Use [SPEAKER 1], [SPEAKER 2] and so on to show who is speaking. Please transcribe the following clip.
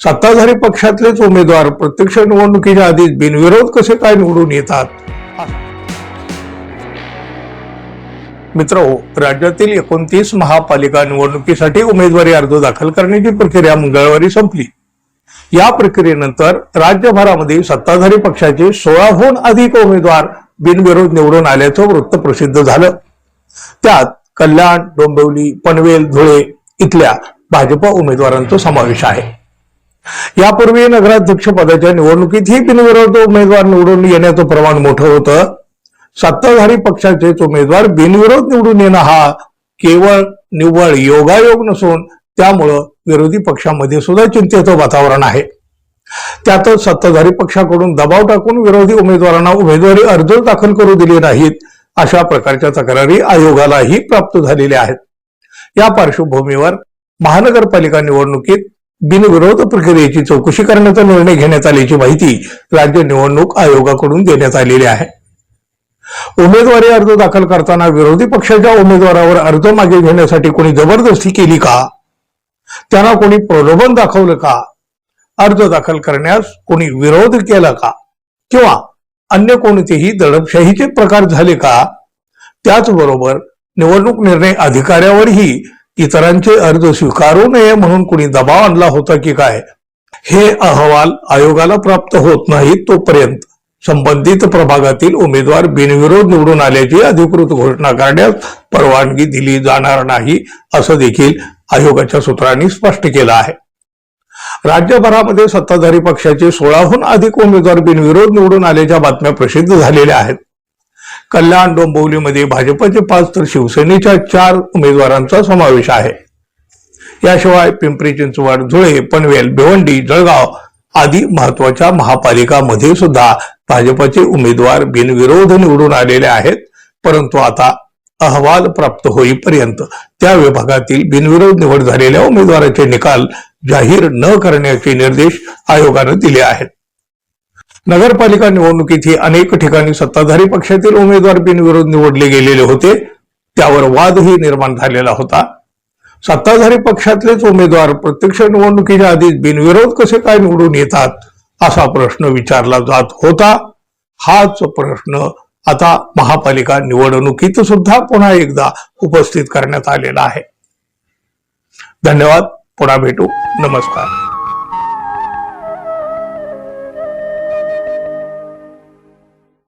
[SPEAKER 1] सत्ताधारी पक्षातलेच उमेदवार प्रत्यक्ष निवडणुकीच्या आधीच बिनविरोध कसे काय निवडून येतात? मित्र हो, राज्यातील एकोणतीस महापालिका निवडणुकीसाठी उमेदवारी अर्ज दाखल करण्याची प्रक्रिया मंगळवारी संपली. या प्रक्रियेनंतर राज्यभरामध्ये सत्ताधारी पक्षाचे सोळाहून अधिक उमेदवार बिनविरोध निवडून आल्याचं वृत्त प्रसिद्ध झालं. त्यात कल्याण डोंबिवली पनवेल धुळे इथल्या भाजप उमेदवारांचा समावेश आहे. यापूर्वी नगराध्यक्ष पदाच्या निवडणुकीतही बिनविरोध उमेदवार निवडून येण्याचं प्रमाण मोठं होतं. सत्ताधारी पक्षाचेच उमेदवार बिनविरोध निवडून येणं हा केवळ निव्वळ योगायोग नसून त्यामुळं विरोधी पक्षामध्ये सुद्धा चिंतेचं वातावरण आहे. त्यातच सत्ताधारी पक्षाकडून दबाव टाकून विरोधी उमेदवारांना उमेदवारी अर्ज दाखल करू दिले नाहीत अशा प्रकारच्या तक्रारी आयोगालाही प्राप्त झालेल्या आहेत. या पार्श्वभूमीवर महानगरपालिका निवडणुकीत बिनविरोध प्रक्रियेची चौकशी करण्याचा निर्णय घेण्यात आल्याची माहिती राज्य निवडणूक आयोगाकडून देण्यात आलेली आहे. उमेदवारी अर्ज दाखल करताना विरोधी पक्षाच्या उमेदवारावर अर्ज मागे घेण्यासाठी कोणी जबरदस्ती केली का? त्यांना कोणी प्रलोभन दाखवलं का? अर्ज दाखल करण्यास कोणी विरोध केला का? किंवा अन्य कोणतेही दडपशाहीचे प्रकार झाले का? त्याचबरोबर निवडणूक निर्णय अधिकाऱ्यावरही इतरांचे अर्ज स्वीकारू नये म्हणून कुणी दबाव आणला होता की काय? हे अहवाल आयोगाला प्राप्त होत नाहीत तोपर्यंत. संबंधित प्रभागातील उमेदवार बिनविरोध निवडून आल्याची अधिकृत घोषणा करण्यास परवानगी दिली जाणार नाही असं देखील आयोगाच्या सूत्रांनी स्पष्ट केलं आहे. राज्यभरामध्ये सत्ताधारी पक्षाचे सोळाहून अधिक उमेदवार बिनविरोध निवडून आल्याच्या बातम्या प्रसिद्ध झालेल्या आहेत. कल्याण डोंबिवलीमध्ये भाजपचे पाच तर शिवसेनेच्या चार उमेदवारांचा समावेश आहे. याशिवाय पिंपरी चिंचवड धुळे पनवेल भिवंडी जळगाव आदी महत्त्वाच्या महापालिकामध्ये सुद्धा भाजपचे उमेदवार बिनविरोध निवडून आलेले आहेत. परंतु आता अहवाल प्राप्त होईपर्यंत त्या विभागातील बिनविरोध निवड झालेल्या उमेदवाराचे निकाल जाहीर न करण्याचे निर्देश आयोगानं दिले आहेत. नगरपालिका निवडणुकीत अनेक ठिकाणी सत्ताधारी पक्षातील उमेदवार बिनविरोध निवडले गेलेले होते. त्यावर वादही निर्माण झालेला होता. सत्ताधारी पक्षातलेच उमेदवार प्रत्यक्ष निवडणुकीच्या आधीच बिनविरोध कसे काय निवडून येतात असा प्रश्न विचारला जात होता. हाच प्रश्न आता महापालिका निवडणुकीत सुद्धा पुन्हा एकदा उपस्थित करण्यात आलेला आहे. धन्यवाद. पुन्हा भेटू. नमस्कार.